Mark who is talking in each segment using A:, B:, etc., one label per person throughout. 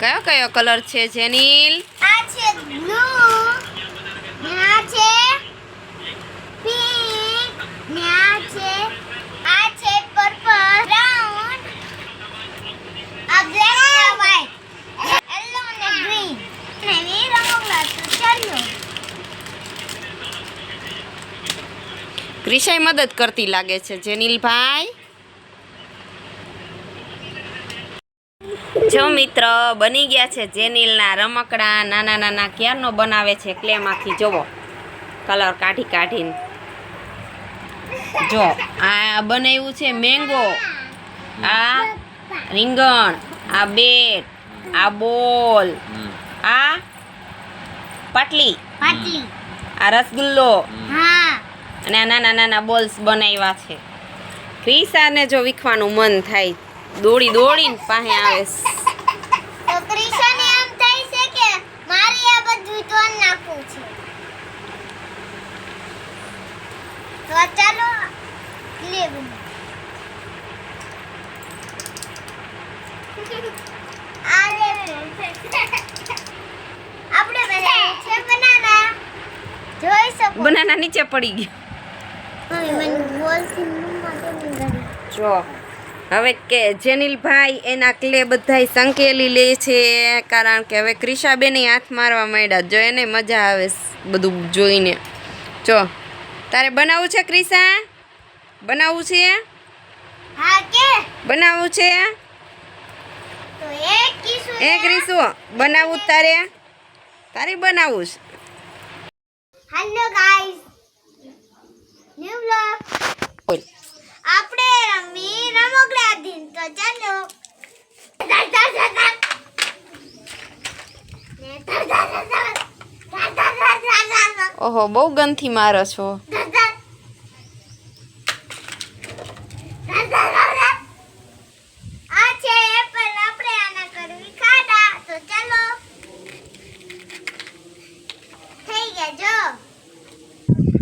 A: કયો કયો કલર છે જેનિલ?
B: આ છે બ્લુ આ છે પિંક ને આ છે આ છે પર્પલ બ્રાઉન આ બ્લેક ને વ્હાઇટ યલો ને ગ્રીન ને વી રંગોલા તો ચાલ્યો
A: ક્રિશાઈ મદદ કરતી લાગે છે જેનિલભાઈ. જો મિત્ર બની ગયા છે જેનિલના રમકડા. નાના નાના ક્યારનો બનાવે છે ક્લેમાંથી જોવો. કલર કાઢી કાઢીને. જો આ બનાવ્યું છે મેંગો આ રીંગણ આ બેટ આ બોલ આ પાટલી
B: પાટલી.
A: આ રસગુલ્લો. અને આ નાના નાના બોલ્સ બનાવ્યા છે. ક્રિસાને જો વીખવાનું મન થાય દોડી દોડીને પાસે આવે
B: તો ક્રિશાને એમ થાય છે કે મારે આ બધું તોડ નાખવું છે. તો ચાલો બનાના.
A: નીચે પડી ગયો. જો. હવે કે જેનિલભાઈ એના ક્લે બધાય સંકેલી લે છે કારણ કે હવે ક્રિશાબેને હાથ મારવા માંડ્યા. જો એને મજા આવે બધું જોઈને. જો તારે બનાવવું છે ક્રિશા બનાવવું છે?
B: હા કે?
A: બનાવવું છે?
B: તો એક કિસ્સો
A: એ ક્રિશુ બનાવવું તારે? તારે બનાવવું છે?
B: હેલો ગાઈસ ન્યુ વ્લોગ
A: બોલ
B: આપણે રમી રમકડા ચાલો
A: ઓહો બહુ ગંદથી મારો છો.
B: આ છે એપલ આપણે આના કરવી ખાડા તો ચાલો થઈ ગયા જો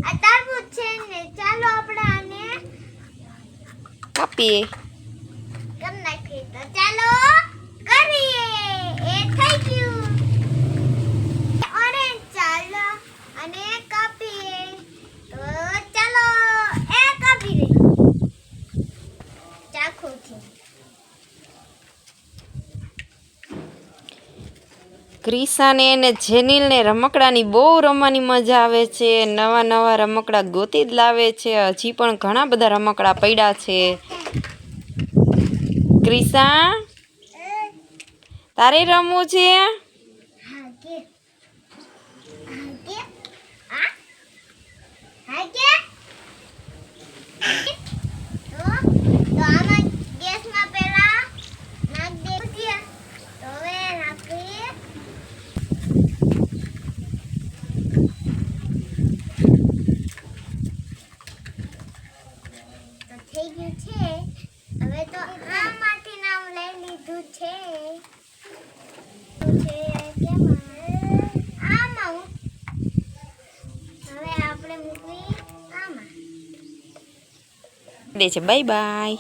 B: આ તરબૂચ છે ને ચાલો આપણે આને
A: કાપીએ
B: કમ નાખીએ તો ચાલો કરીએ એ થઈ ગયું ઓરેન્જ ચાલો અને કાપીએ તો ચાલો એ કાપી દઈએ ચાકુથી
A: ક્રિસાને અને જેનિલને રમકડાની બહુ રમવાની મજા આવે છે. નવા નવા રમકડા ગોતી જ લાવે છે. હજી પણ ઘણા બધા રમકડા પડ્યા છે. ક્રિસા, તારે રમવું છે
B: હા કે હા કે આ હા કે તો તો આમાં ગેસમાં પહેલા નાખ દે ભજીયા. તો હવે નાખીએ તો થઈ ગયું છે હવે તો આમાંથી નામ લીધું છે છે કેમાં? આમાં હવે આપણે મૂકવી આમાં.
A: દે છે. Bye bye